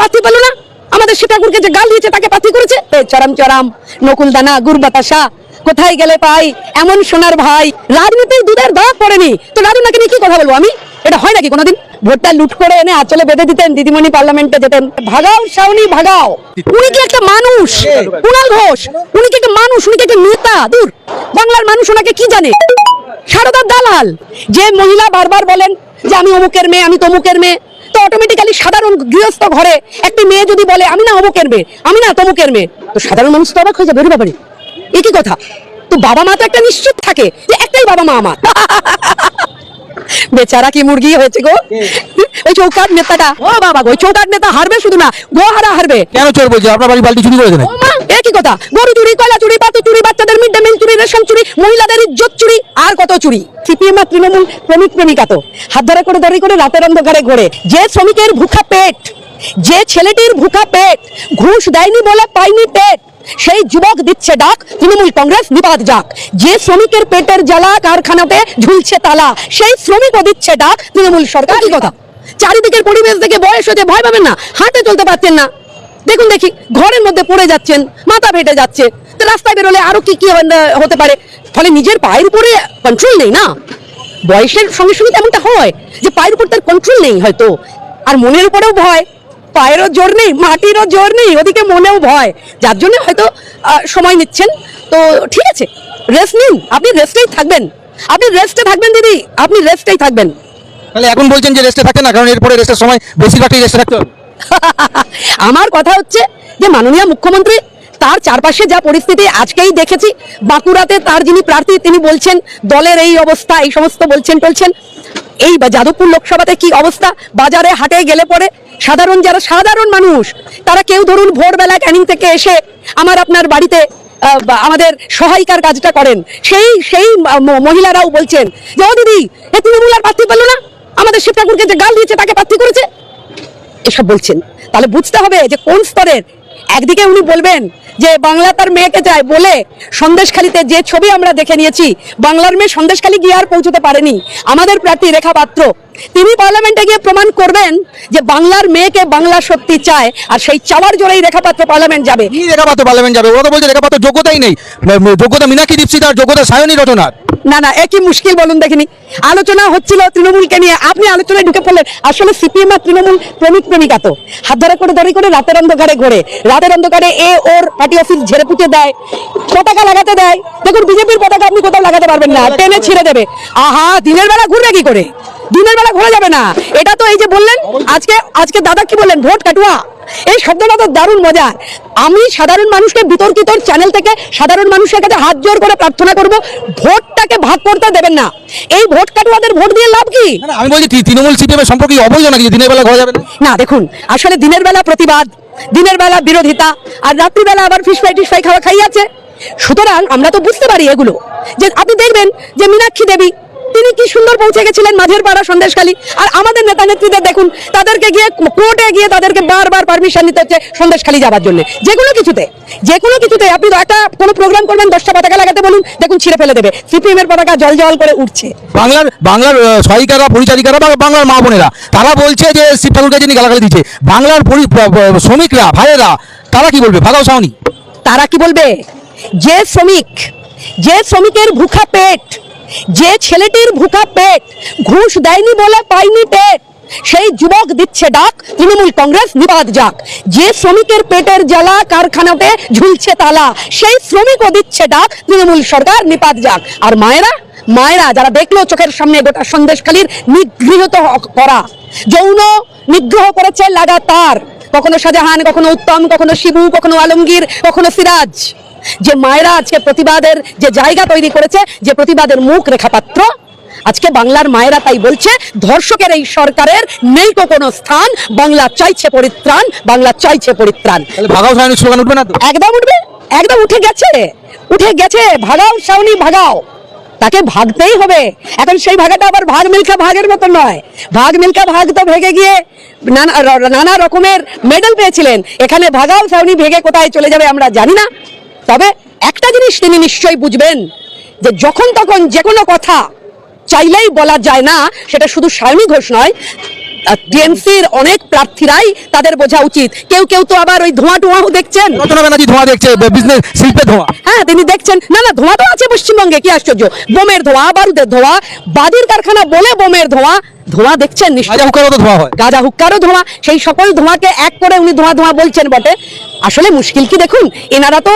প্রার্থী পেল না। আমাদের যে গাল দিয়েছে, তাকে করেছে? চরম চরম নকুল দানা বাতাসা কোথায় গেলে পাই? এমন সোনার ভাই দুধের পড়েনি। তো রাজনাকে নিয়ে কি কথা বলব আমি? এটা হয় নাকি কোনোদিন? ভোটটা লুট করে এনে আচলে বেঁধে দিতেন দিদিমণি পার্লামেন্টে যেতেন। ভাগাও, শাওনি, ভাগাও। উনি কি একটা মানুষ? কুণাল ঘোষ। উনি কি একটা মানুষ? উনি কি একটা নেতা? দূর। বাংলার মানুষ ওনাকে কি জানে? সারদার দালাল। যে মহিলা বারবার বলেন যে আমি অমুকের মেয়ে, আমি তমুকের মেয়ে। তো অটোমেটিক্যালি সাধারণ গৃহস্থ ঘরে একটি মেয়ে যদি বলে আমি না অমুকের মেয়ে আমি না তমুকের মেয়ে তো সাধারণ মানুষ তো অবাক হয়ে যাবে বাবারে। এ কি কথা? তো বাবা মা তো একটা নিশ্চিত থাকে যে একটাই বাবা মা আমার। বেচারা কি মুরগি হয়েছে গো? ওই চৌকাট নেতাটা। ও বাবা গো চৌকাট নেতা হারবে শুধু না গো হারা হারবে। কেন চোর বলছে? আপনার বাড়ি বালতি চুরি করেছে মা, এ কি কথা? গরু চুরি কয়লা চুরি পাতু চুরি বাচ্চাদের মিড ডে মিল চুরি রেশন চুরি মহিলাদের ইজ্জত চুরি আর কত চুরি। সিপিএম আর তৃণমূল প্রেমিক প্রেমিকা তো। হাত ধরে করে ধরে করে রাতের অন্ধকারে ঘোরে। যে শ্রমিকের ভুখা পেট যে ছেলেটির ভুখা পেট ঘুষ দেয়নি বলে পাইনি পেট সেই যুবক দিচ্ছে ডাক তৃণমূল কংগ্রেস নিপাত যাক। যে শ্রমিকের পেটের জ্বালা কারখানাতে ঝুলছে তালা সেই শ্রমিকও দিচ্ছে ডাক তৃণমূল সরকার। কি কথা? চারিদিকের পরিবেশ দেখে বয়স হতে ভয় পাবেন না হাঁটে চলতে পারছেন না। দেখুন দেখি ঘরের মধ্যে পড়ে যাচ্ছেন মাথা ফেটে যাচ্ছে। তো রাস্তায় বেরোলে আরও কি কি হতে পারে? ফলে নিজের পায়ের উপরে কন্ট্রোল নেই না? বয়সের সঙ্গে সঙ্গে তেমনটা হয় যে পায়ের উপর তার কন্ট্রোল নেই হয়তো। আর মনের উপরেও ভয়। পায়েরও জোর নেই মাটিরও জোর নেই ওদিকে মনেও ভয়। যার জন্য হয়তো সময় নিচ্ছেন। তো ঠিক আছে রেস্ট নিন। আপনি রেস্টেই থাকবেন। আপনি রেস্টে থাকবেন দিদি। আপনি রেস্টেই থাকবেন। তাহলে এখন বলছেন যে রেস্টে থাকে না কারণ এরপরে রেস্টের সময় বেশিরভাগটাই রেস্টে থাকতে হবে। আমার কথা হচ্ছে যে মাননীয় মুখ্যমন্ত্রী তার চারপাশে যা পরিস্থিতি আজকেই দেখেছি। বাঁকুড়াতে তার যিনি প্রার্থী, তিনি বলছেন, দলের এই অবস্থা, এই সমস্ত বলছেন টলছেন। এই যাদবপুর লোকসভাতে কি অবস্থা? বাজারে হাটে গেলে পরে সাধারণ যারা সাধারণ মানুষ, তারা কেউ ধরুন ভোরবেলা ক্যানিং থেকে এসে আমার আপনার বাড়িতে আমাদের সহায়িকার কাজটা করেন। সেই সেই মহিলারাও বলছেন যে, ও দিদি, এ তৃণমূল আর প্রার্থী পেল না। আমাদের শিব ঠাকুরকে যে গাল দিয়েছে, তাকে প্রার্থী করেছে? এসব বলছেন। তাহলে বুঝতে হবে যে কোন স্তরের? একদিকে উনি বলবেন যে বাংলা তার মেয়েকে চায় বলে সন্দেশখালিতে যে ছবি আমরা দেখে নিয়েছি, বাংলার মেয়ে সন্দেশখালি গিয়ে আর পৌঁছতে পারেনি। আমাদের প্রার্থী রেখা পাত্র, তিনি পার্লামেন্টে গিয়ে প্রমাণ করবেন যে বাংলার মেয়েকে বাংলা সত্যি চায়, আর সেই চাওয়ার জোরেই রেখা পাত্র পার্লামেন্ট যাবে। রেখা রেখাপাত্র পার্লামেন্ট যাবে? ওরা তো বলছে রেখাপাত্র যোগ্যতাই নেই। যোগ্যতা মীনাক্ষী দীপসিদার যোগ্যতা সায়নী রচনার না না একই মুশকিল বলুন দেখিনি। আলোচনা হচ্ছিল তৃণমূলকে নিয়ে। আপনি আলোচনায় ঢুকে পড়লেন। আসলে সিপিএম আর তৃণমূল প্রেমিক প্রেমিকা তো। হাত ধরে করে ধরে করে রাতের অন্ধকারে ঘোরে। রাতের অন্ধকারে এ ওর পার্টি অফিস ঝেড়ে পুঁটে দেয়। পতাকা লাগাতে দেয়। দেখুন, বিজেপির পতাকা আপনি কোথাও লাগাতে পারবেন না। টেনে ছিঁড়ে দেবে। আহা, দিনের বেলা ঘুরবে কি করে? দিনের বেলা ঘোরা যাবে না। এটা তো এই যে বললেন আজকে আজকে দাদা কি বললেন? ভোট কাটুয়া। এই শব্দটা তো দারুণ মজা আমি সাধারণ মানুষকে বিতর্কিত চ্যানেল থেকে সাধারণ মানুষের কাছে হাত জোর করে প্রার্থনা করব ভোটটাকে ভাগ করতে দেবেন না। এই ভোট কাটুয়াদের ভোট দিয়ে লাভ কি? আমি বলছি তৃণমূল সিপিএম এর সম্পর্কে অবৈধ নাকি দিনের বেলা ঘোরা যাবে না? দেখুন আসলে দিনের বেলা প্রতিবাদ দিনের বেলা বিরোধিতা আর রাত্রিবেলা আবার ফিশ ফ্রাই টিস ফ্রাই খাওয়া খাই আছে। সুতরাং আমরা তো বুঝতে পারি এগুলো। যে আপনি দেখবেন যে মীনাক্ষী দেবী তিনি কি সুন্দর পৌঁছে গেছিলেন মাঝের পাড়া সন্দেশখালী? আর আমাদের নেতা নেত্রীদের দেখুন তাদেরকে গিয়ে কোর্টে গিয়ে তাদেরকে বারবার পারমিশন নিতে হচ্ছে সন্দেশখালী যাওয়ার জন্য। যে কোনো কিছুতে যে কোনো কিছুতে আপনি একটা কোনো প্রোগ্রাম করবেন দশটা পতাকা লাগাতে বলুন দেখুন ছিঁড়ে ফেলে দেবে। সিপিএম এর পতাকা জল জল করে উঠছে। বাংলার বাংলার সহায়িকারা পরিচারিকারা বা বাংলার মা বোনেরা তারা বলছে যে শিব ঠাকুরকে যিনি গালাগালি দিচ্ছে বাংলার শ্রমিকরা ভাইয়েরা তারা কি বলবে? ভাগাও সাউনি। তারা কি বলবে? যে শ্রমিক যে শ্রমিকের ভুখা পেট যে ছেলেটির ভুখা পেট ঘুষ দেয়নি বলে পাইনি পেট, সেই যুবক দিচ্ছে ডাক, তৃণমূল কংগ্রেস নিবাদ যাক। যে শ্রমিকের পেটের জ্বালা কারখানাতে ঝুলছে তালা, সেই শ্রমিকও দিচ্ছে ডাক, তৃণমূল সরকার নিপাত যাক। আর মায়েরা মায়েরা যারা দেখল চোখের সামনে গোটা সন্দেশখালীর নিগৃহীত করা, যৌন নিগ্রহ করেছে লাগাতার, কখনো শাহজাহান, কখনো উত্তম, কখনো শিবু, কখনো আলমগীর, কখনো সিরাজ। যে মায়েরা আজকে প্রতিবাদের যে জায়গা তৈরি করেছে যে প্রতিবাদের মুখ রেখাপাত্র আজকে বাংলার মায়েরা তাই বলছে ধর্ষকের এই সরকারের নেই তো কোনো স্থান বাংলা চাইছে পরিত্রাণ বাংলা চাইছে পরিত্রাণ। ভাগাও সাউনি স্লোগান উঠবে না একদম উঠবে একদম উঠে গেছে উঠে গেছে ভাগাও সাউনি ভাগাও। তাকে ভাগতেই হবে। এখন সেই ভাগাটা আবার ভাগ মিল্কা ভাগের মতো নয়। ভাগ মিল্কা ভাগ তো ভেগে গিয়ে নানা নানা রকমের মেডেল পেয়েছিলেন। এখানে ভাগাও সাউনি ভেগে কোথায় চলে যাবে আমরা জানি না। তবে একটা জিনিস তিনি নিশ্চয়ই বুঝবেন যে যখন তখন যে কোনো কথা চাইলেই বলা যায় না সেটা শুধু সায়নী ঘোষ নয় টিএমসির অনেক প্রার্থীরাই তাদের বোঝা উচিত। কেউ কেউ তো আবার ওই ধোঁয়া টোঁয়াও দেখছেন। রচনা ব্যানার্জি ধোঁয়া দেখছে বিজনেস শিল্পে ধোঁয়া? হ্যাঁ তিনি দেখছেন না না ধোঁয়া তো আছে পশ্চিমবঙ্গে কি আশ্চর্য। বোমের ধোঁয়া বারুদের ধোঁয়া বাদির কারখানা বলে বোমের ধোঁয়া ধোঁয়া দেখছেন নিশ্চয় হুকারও ধোঁয়া হয়। গাঁজা হুক্কারও ধোঁয়া সেই সকল ধোঁয়াকে এক করে উনি ধোঁয়া ধোঁয়া বলছেন বটে। আসলে মুশকিল কি দেখুন? এনারা তো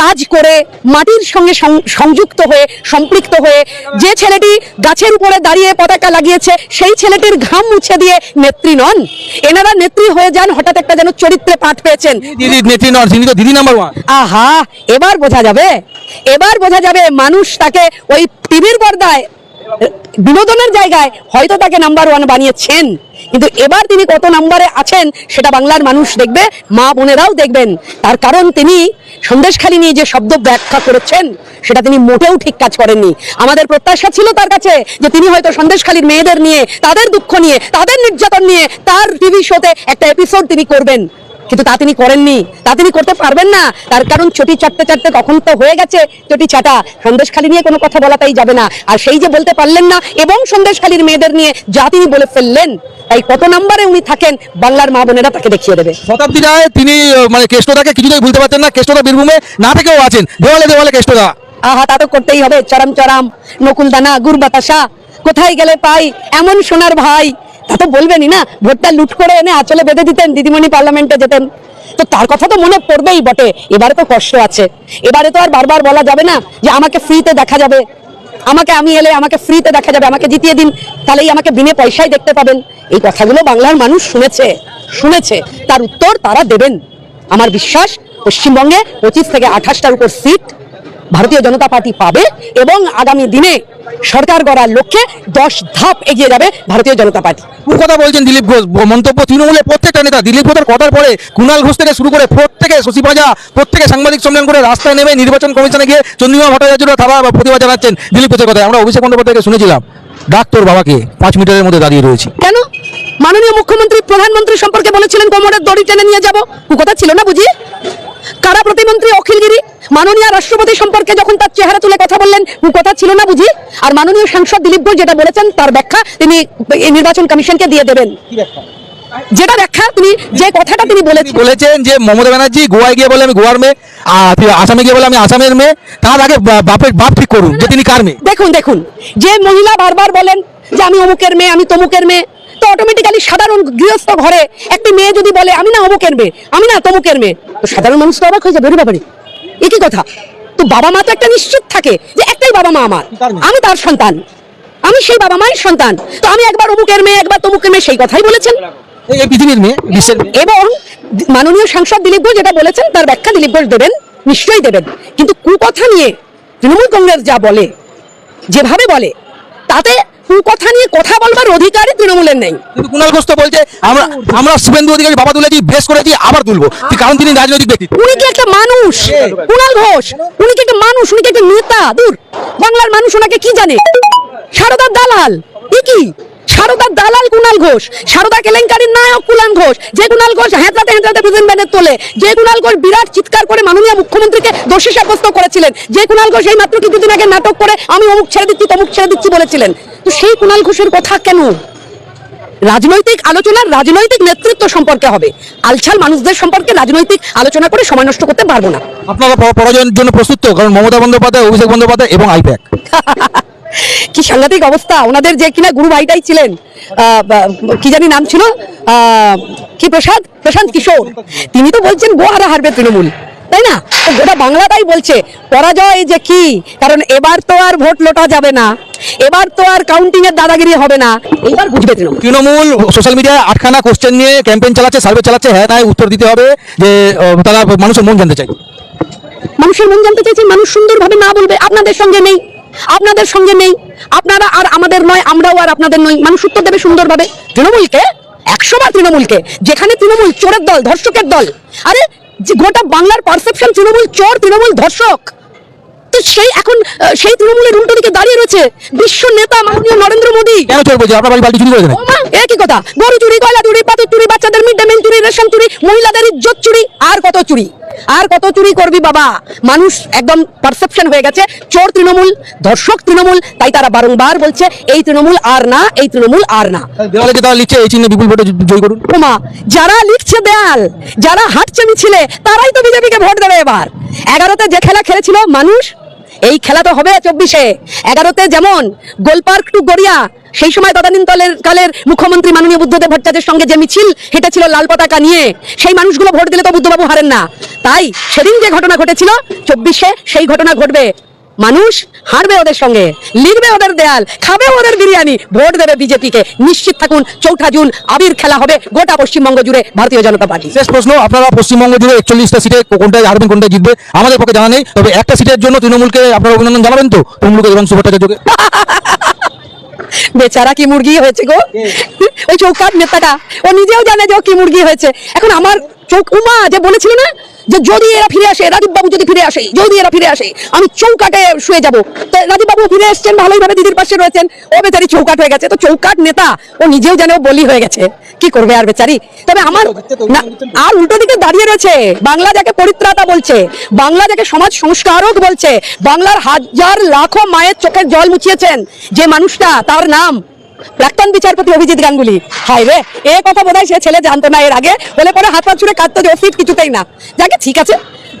কাজ করে মাটির সঙ্গে সংযুক্ত হয়ে সম্পৃক্ত হয়ে যে ছেলেটি গাছের উপরে দাঁড়িয়ে পতাকা লাগিয়েছে সেই ছেলেটির ঘাম মুছে দিয়ে নেত্রী নন। এনারা নেত্রী হয়ে যান হঠাৎ একটা যেন চরিত্রে পাঠ পেয়েছেন। দিদি নেত্রী নন তিনি তো দিদি নাম্বার ওয়ান আহা এবার বোঝা যাবে। এবার বোঝা যাবে মানুষ তাকে ওই টিভির পর্দায় বিনোদনের জায়গায় হয়তো তাকে নাম্বার ওয়ান বানিয়েছেন। কিন্তু এবার তিনি কত নাম্বারে আছেন, সেটা বাংলার মানুষ দেখবে, মা বোনেরাও দেখবেন। তার কারণ তিনি সন্দেশখালী নিয়ে যে শব্দ ব্যাখ্যা করেছেন, সেটা তিনি মোটেও ঠিক কাজ করেননি। আমাদের প্রত্যাশা ছিল তার কাছে যে তিনি হয়তো সন্দেশখালীর মেয়েদের নিয়ে, তাদের দুঃখ নিয়ে, তাদের নির্যাতন নিয়ে, তার টিভি শোতে একটা এপিসোড তিনি করবেন। কিন্তু তা তিনি করেননি। তা তিনি করতে পারবেন না। তার কারণ চটি চাটতে চাটতে তখন তো হয়ে গেছে চটি চাটা সন্দেশখালী নিয়ে কোনো কথা বলাটাই যাবে না। আর সেই যে বলতে পারলেন না এবং সন্দেশখালীর মেয়েদের নিয়ে যা তিনি বলে ফেললেন তাই কত নম্বরে উনি থাকেন বাংলার মা বোনেরা তাকে দেখিয়ে দেবে। শতাব্দী রায় তিনি মানে কেষ্টদাকে কিছুতেই ভুলতে পারতেন না। কেষ্টদা বীরভূমে না থেকেও আছেন। দেওয়ালে দেওয়ালে কেষ্টদা আহা তা তো করতেই হবে। চরম চরম। নকুল দানা গুড় বাতাসা কোথায় গেলে পাই? এমন সোনার ভাই। তা তো বলবেনই না। ভোটটা লুট করে এনে আঁচলে বেঁধে দিতেন, দিদিমণি পার্লামেন্টে যেতেন। তো তার কথা তো মনে পড়বেই বটে, এবারে তো কষ্ট আছে। এবারে তো আর বারবার বলা যাবে না যে আমাকে ফ্রিতে দেখা যাবে। আমাকে আমি এলে আমাকে ফ্রিতে দেখা যাবে, আমাকে জিতিয়ে দিন, তাহলেই আমাকে বিনে পয়সায় দেখতে পাবেন। এই কথাগুলো বাংলার মানুষ শুনেছে শুনেছে। তার উত্তর তারা দেবেন। আমার বিশ্বাস, পশ্চিমবঙ্গে পঁচিশ থেকে আঠাশটার উপর সিট ভারতীয় জনতা পার্টি পাবে এবং আগামী দিনে সরকার গড়ার লক্ষ্যে দশ ধাপ এগিয়ে যাবে ভারতীয় জনতা পার্টি। কথা বলছেন দিলীপ ঘোষ। মন্তব্য তৃণমূলের প্রত্যেকটা নেতা। দিলীপ ঘোষের কথার পরে কুণাল ঘোষ থেকে শুরু করে প্রত্যেকে শশী পাজা প্রত্যেকে সাংবাদিক সম্মেলন করে রাস্তায় নেমে নির্বাচন কমিশনে গিয়ে চন্দ্রিমা ভট্টাচার্যরা তারা প্রতিবাদ জানাচ্ছেন দিলীপ ঘোষের কথা আমরা অভিষেক বন্দ্যোপাধ্যায়কে শুনেছিলাম। ডাক্তার বাবাকে পাঁচ মিটারের মধ্যে দাঁড়িয়ে রয়েছি। কেন? মাননীয় মুখ্যমন্ত্রী প্রধানমন্ত্রী সম্পর্কে বলেছিলেন কোমরের দড়ি টেনে নিয়ে যাব। কথা ছিল না বুঝি? কারা প্রতিমন্ত্রী অখিলগিরি মাননীয় রাষ্ট্রপতি সম্পর্কে যখন তার চেহারা তুলে কথা বললেন কথা ছিল না বুঝি? আর মাননীয় সাংসদ দিলীপ ঘোষ যেটা বলেছেন তার ব্যাখ্যা তিনি নির্বাচন কমিশনকে দিয়ে দেবেন। যেটা ব্যাখ্যা তিনি যে কথাটা তিনি বলেছেন। বলেছেন যে মমতা ব্যানার্জি গোয়ায় গিয়ে বলে আমি গোয়ার মেয়ে আসামে গিয়ে বলে আমি আসামের মেয়ে তার আগে বাপের বাপ ঠিক করুন যে তিনি কার মেয়ে। দেখুন দেখুন যে মহিলা বারবার বলেন যে আমি অমুকের মেয়ে আমি তমুকের মেয়ে তো অটোমেটিক্যালি সাধারণ গৃহস্থ ঘরে একটি মেয়ে যদি বলে আমি না অমুকের মেয়ে আমি না তমুকের মেয়ে তো সাধারণ মানুষ তো অবাক হয়ে যাবে ওরে বাবারে এ কি কথা? তো বাবা মা তো একটা নিশ্চিত থাকে যে একটাই বাবা মা আমার আমি তার সন্তান আমি সেই বাবা মায়ের সন্তান। তো আমি একবার অমুকের মেয়ে একবার তমুকের মেয়ে সেই কথাই বলেছেন। পৃথিবীর মেয়ে। এবং মাননীয় সাংসদ দিলীপ ঘোষ যেটা বলেছেন তার ব্যাখ্যা দিলীপ ঘোষ দেবেন নিশ্চয়ই দেবেন। কিন্তু কুকথা নিয়ে তৃণমূল কংগ্রেস যা বলে যেভাবে বলে তাতে কুকথা নিয়ে কথা বলবার অধিকারই তৃণমূলের নেই। কিন্তু কুণাল ঘোষ তো বলছে আমরা আমরা শুভেন্দু অধিকারী বাবা তুলেছি বেশ করেছি আবার তুলবো। কারণ তিনি রাজনৈতিক ব্যক্তি। উনি কি একটা মানুষ? কুণাল ঘোষ। উনি কি একটা মানুষ? উনি কি একটা নেতা? দূর। বাংলার মানুষ ওনাকে কি জানে? সারদার দালাল। কি? সারদার দালাল কুণাল ঘোষ। সারদা কেলেঙ্কারির নায়ক কুণাল ঘোষ। যে কুণাল ঘোষ হেঁচড়াতে হেঁচড়াতে প্রেসিডেন্ট ব্যানের তোলে যে কুণাল ঘোষ বিরাট চিৎকার করে মাননীয় মুখ্যমন্ত্রীকে দোষী সাব্যস্ত করেছিলেন যে কুণাল ঘোষ এই মাত্র কিছুদিন আগে নাটক করে আমি অমুক ছেড়ে দিচ্ছি তমুক ছেড়ে দিচ্ছি বলেছিলেন। তো সেই কুণাল ঘোষের কথা কেন? রাজনৈতিক আলোচনা রাজনৈতিক নেতৃত্ব সম্পর্কে হবে। আলছাল মানুষদের সম্পর্কে রাজনৈতিক আলোচনা করে সময় নষ্ট করতে পারব না। আপনারা পরাজয়ের জন্য প্রস্তুত তো কারণ মমতা বন্দ্যোপাধ্যায় অভিষেক বন্দ্যোপাধ্যায় এবং আইপ্যাক। কি সাংঘাতিক অবস্থা। ওনাদের যে কিনা গুরু ভাইটাই ছিলেন আহ, কি জানি নাম ছিল আহ, কি প্রসাদ? প্রশান্ত কিশোর। তিনি তো বলছেন গোহারা হারবে তৃণমূল। তাই না? গোটা বাংলাটাই বলছে পরাজয় যে কি? কারণ এবার তো আর ভোট লোটা যাবে না। এবার তো আর কাউন্টিং এর দাদাগিরি হবে না। এবার বুঝবে তৃণমূল। তৃণমূল সোশ্যাল মিডিয়ায় আটখানা কোশ্চেন নিয়ে ক্যাম্পেইন চালাচ্ছে সার্ভে চালাচ্ছে হ্যাঁ তাই উত্তর দিতে হবে যে তারা মানুষের মন জানতে চাই মানুষের মন জানতে চাইছে মানুষ সুন্দরভাবে না বলবে আপনাদের সঙ্গে নেই আপনাদের সঙ্গে নেই। আপনারা আর আমাদের নয় আমরাও আর আপনাদের নই। মানুষ উত্তর দেবে সুন্দরভাবে। তৃণমূলকে একশো বার তৃণমূলকে যেখানে তৃণমূল চোরের দল ধর্ষকের দল আরে যে গোটা বাংলার পারসেপশন তৃণমূল চোর তৃণমূল ধর্ষক। তো সেই এখন সেই তৃণমূলের উল্টো দিকে দাঁড়িয়ে রয়েছে বিশ্ব নেতা মাননীয় নরেন্দ্র মোদী। কেন চোর বলছে? আপনার বাড়ি চুরি করেছেন এ কি কথা? গরু চুরি কয়লা চুরি পাথর চুরি বাচ্চাদের মিড ডে মিল চুরি রেশন চুরি মহিলাদের ইজ্জত চুরি আর কত চুরি? আর কত চুরি করবি বাবা? মানুষ একদম পারসেপশন হয়ে গেছে। চোর তৃণমূল ধর্ষক তৃণমূল তাই তারা বারংবার বলছে এই তৃণমূল আর না এই তৃণমূল আর না। দেওয়ালে যে তারা লিখছে এই চিহ্নে বিপুল ভোটে জয় করুন? ওমা যারা লিখছে দেয়াল যারা হাঁটছে মিছিলে তারাই তো বিজেপিকে ভোট দেবে এবার। এগারোতে যে খেলা খেলেছিল মানুষ এই খেলা তো হবে চব্বিশে। এগারোতে যেমন গোলপার্ক টু গড়িয়া, সেই সময় তদানীন্তনের কালের মুখ্যমন্ত্রী মাননীয় বুদ্ধদেব ভট্টাচার্যের সঙ্গে যে মিছিল হেঁটেছিল লাল পতাকা নিয়ে। সেই মানুষগুলো ভোট দিলে তো বুদ্ধবাবু হারেন না। তাই সেদিন যে ঘটনা ঘটেছিল, চব্বিশে সেই ঘটনা ঘটবে। মানুষ হারবে ওদের সঙ্গে লিখবে ওদের দেয়াল খাবে ওদের বিরিয়ানি ভোট দেবে বিজেপিকে। নিশ্চিত থাকুন চৌঠা জুন আবির খেলা হবে গোটা পশ্চিমবঙ্গ জুড়ে ভারতীয় জনতা পার্টি। শেষ প্রশ্ন আপনারা পশ্চিমবঙ্গ জুড়ে একচল্লিশটা সিটে কোনটায় হারবেন কোনটায় জিতবে আমাদের পক্ষে জানা নেই তবে একটা সিটের জন্য তৃণমূলকে আপনারা অভিনন্দন জানাবেন তো তৃণমূলকে এবং ভট্টাচার্যকে বেচারা কি মুরগি হয়েছে গো? ওই চৌকাট নেতাটা ও নিজেও জানে যে ও কি মুরগি হয়েছে। এখন আমার চোখ উমা যে বলেছিল না যে যদি এরা ফিরে আসে রাজীব বাবু যদি ফিরে আসে যদি এরা ফিরে আসে আমি চৌকাটে শুয়ে যাব। তো রাজীব বাবু ফিরে এসেছেন ভালোই ভাবে দিদির পাশে রয়েছেন। ও বেচারি চৌকাট হয়ে গেছে। তো চৌকাট নেতা ও নিজেও জানে ও বলি হয়ে গেছে। কি করবে আর বেচারি? তবে আমার আর উল্টো দিকে দাঁড়িয়ে রয়েছে। বাংলা যাকে পরিত্রাতা বলছে বাংলা যাকে সমাজ সংস্কারক বলছে বাংলার হাজার লাখো মায়ের চোখের জল মুছিয়েছেন যে মানুষটা তার নাম প্রাক্তন বিচারপতি অভিজিৎ গাঙ্গুলি। হাই রে, এ কথা বোধহয় সে ছেলে জানতো না এর আগে। বলে পরে হাত পা ছুড়ে কাঁদতো যে ফিট কিছুতেই না। যাকে, ঠিক আছে।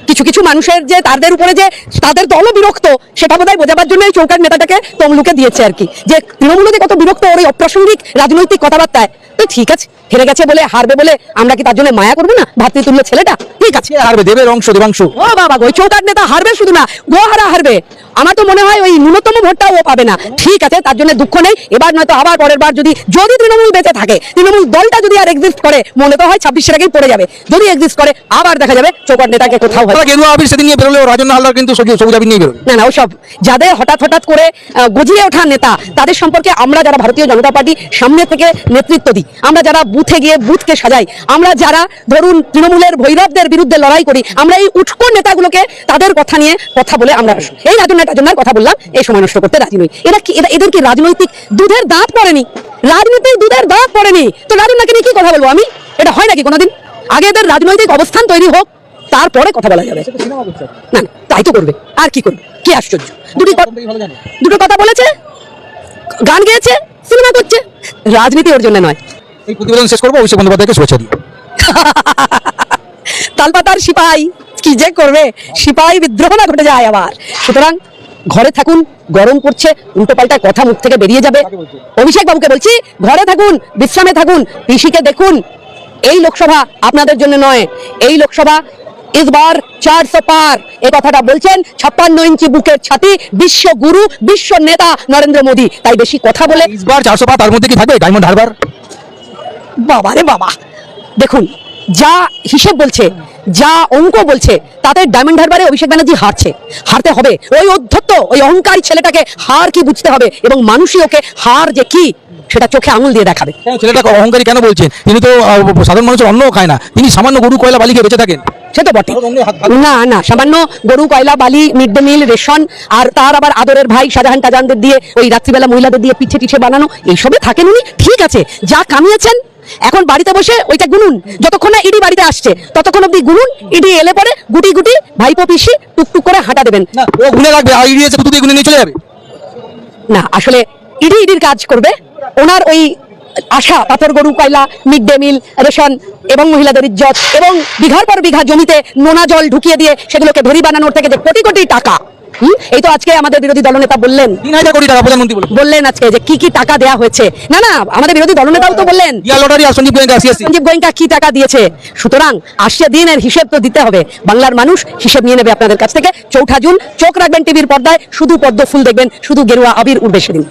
কিছু কিছু মানুষের যে তাদের উপরে যে তাদের দলও বিরক্ত সেটা বোধহয় বোঝাবার জন্য এই চৌকার নেতাটাকে তমলুকে দিয়েছে আর কি। যে তৃণমূলে যে কত বিরক্ত ওর এই অপ্রাসঙ্গিক রাজনৈতিক কথাবার্তায়। তো ঠিক আছে হেরে গেছে বলে হারবে বলে আমরা কি তার জন্য মায়া করব না? ভাতৃতুল্য ছেলেটা? ঠিক আছে। হারবে? দেবের অংশ দেবাংশ। ও বাবা গো চৌকাট নেতা হারবে শুধু না গোহারা হারবে। আমার তো মনে হয় ওই ন্যূনতম ভোটটাও ও পাবে না। ঠিক আছে তার জন্য দুঃখ নেই। এবার নয়তো আবার পরের বার যদি যদি তৃণমূল বেঁচে থাকে তৃণমূল দলটা যদি আর এক্সিস্ট করে মনে তো হয় ছাব্বিশের আগেই পড়ে যাবে। যদি এক্সিস্ট করে আবার দেখা যাবে চৌকাট নেতাকে কোথাও হয়তো তারা গেরুয়া আবির সেদিন নিয়ে বেরোলেও রাজন হালদার কিন্তু সবুজ সবুজ আবির নিয়ে বেরোবে। না না ওসব যাদের হঠাৎ হঠাৎ করে গজিয়ে ওঠা নেতা তাদের সম্পর্কে আমরা যারা ভারতীয় জনতা পার্টি সামনে থেকে নেতৃত্ব দিই আমরা যারা বুথে গিয়ে বুথকে সাজাই আমরা যারা ধরুন তৃণমূলের ভৈরবদের বিরুদ্ধে লড়াই করি আমরা এই উৎকো নেতাগুলোকে তাদের কথা নিয়ে কথা বলে আমরা এই রাজন রাজনার কথা বললাম এই সময় নষ্ট করতে রাজি নই। এরা কি এরা- এদের কি রাজনৈতিক দুধের দাঁত পড়েনি? রাজনীতির দুধের দাঁত পড়েনি। তো রাজনাকে নিয়ে কি কথা বলব আমি? এটা হয় নাকি কোনোদিন? আগে এদের রাজনৈতিক অবস্থান তৈরি হোক। তারপরে কথা বলা যাবে। না তাই তো করবে। আর কি করবে? কি আশ্চর্য? দুটি দুটো কথা বলেছে গান গেয়েছে সিনেমা করছে। রাজনীতি ওর জন্য নয়। এই প্রতিবেদন শেষ করব অভিষেক বন্দ্যোপাধ্যায়কে শুভেচ্ছা দিই। তালপাতার সিপাই কি যে করবে? সিপাই বিদ্রোহ না ঘটে যায় আবার। সুতরাং ঘরে থাকুন গরম পড়ছে উল্টো পাল্টা কথা মুখ থেকে বেরিয়ে যাবে। অভিষেক বাবুকে বলছি ঘরে থাকুন বিশ্রামে থাকুন পিসিকে দেখুন। এই লোকসভা আপনাদের জন্য নয় এই লোকসভা ইসবার চারশো পার। এ কথাটা বলছেন ছাপ্পান্ন ইঞ্চি বুকের ছাতি বিশ্ব গুরু বিশ্ব নেতা নরেন্দ্র মোদী। তাই বেশি কথা বলে ইসবার চারশো পা তার মধ্যে কি থাকবে? ডায়মন্ড হারবার? বাবা রে বাবা। দেখুন যা হিসেব বলছে যা অঙ্ক বলছে তাতে ডায়মন্ড হারবারে অভিষেক ব্যানার্জি হারছে। হারতে হবে। ওই অধ্যত্ত ওই অহংকারী ছেলেটাকে হার কি বুঝতে হবে? এবং মানুষই ওকে হার যে কি সেটা চোখে আঙুল দিয়ে দেখাবে। ছেলেটাকে অহংকারী কেন বলছেন? তিনি তো সাধারণ মানুষের অন্নও খায় না। তিনি সামান্য গরু কয়লা বালিকে বেঁচে থাকেন। সে তো বটে না না সামান্য গরু কয়লা বালি মিড ডে মিল রেশন আর তার আবার আদরের ভাই শাহজাহান টাজানদের দিয়ে ওই রাত্রিবেলা মহিলাদের দিয়ে পিঠে টিঠে বানানো এইসবে থাকেন উনি? ঠিক আছে যা কামিয়েছেন এখন বাড়িতে বসে ওইটা গুনুন। যতক্ষণ না ইডি বাড়িতে আসছে ততক্ষণ অব্দি গুনুন ইডি এলে পরে গুটি গুটি ভাইপো পিসি টুকটুক করে হাঁটা দেবেন। ও গুনে রাখবে আর ইডিএস দুটো গুনে নিয়ে চলে যাবে। না আসলে ইডি ইডির কাজ করবে ওনার ওই আশা পাথর গরু কয়লা মিড ডে মিল রেশন এবং মহিলাদের ইজ্জত এবং বিঘার পর বিঘা জমিতে নোনা জল ঢুকিয়ে দিয়ে সেগুলোকে ভেরি বানানোর থেকে যে কোটি কোটি টাকা এই তো আজকে আমাদের বিরোধী দলনেতা বললেন। তিন হাজার কোটি টাকা প্রধানমন্ত্রী বললেন আজকে যে কি কি টাকা দেয়া হয়েছে। না না আমাদের বিরোধী দলনেতাও তো বললেন। গোয়েঙ্কা সঞ্জীব গোয়েঙ্কা কি টাকা দিয়েছে? সুতরাং আসছে দিনের হিসেব তো দিতে হবে। বাংলার মানুষ হিসেব নিয়ে নেবে আপনাদের কাছ থেকে। চৌঠা জুন চোখ রাখবেন টিভির পর্দায় শুধু পদ্ম ফুল দেখবেন শুধু গেরুয়া আবির উঠবে সেদিন।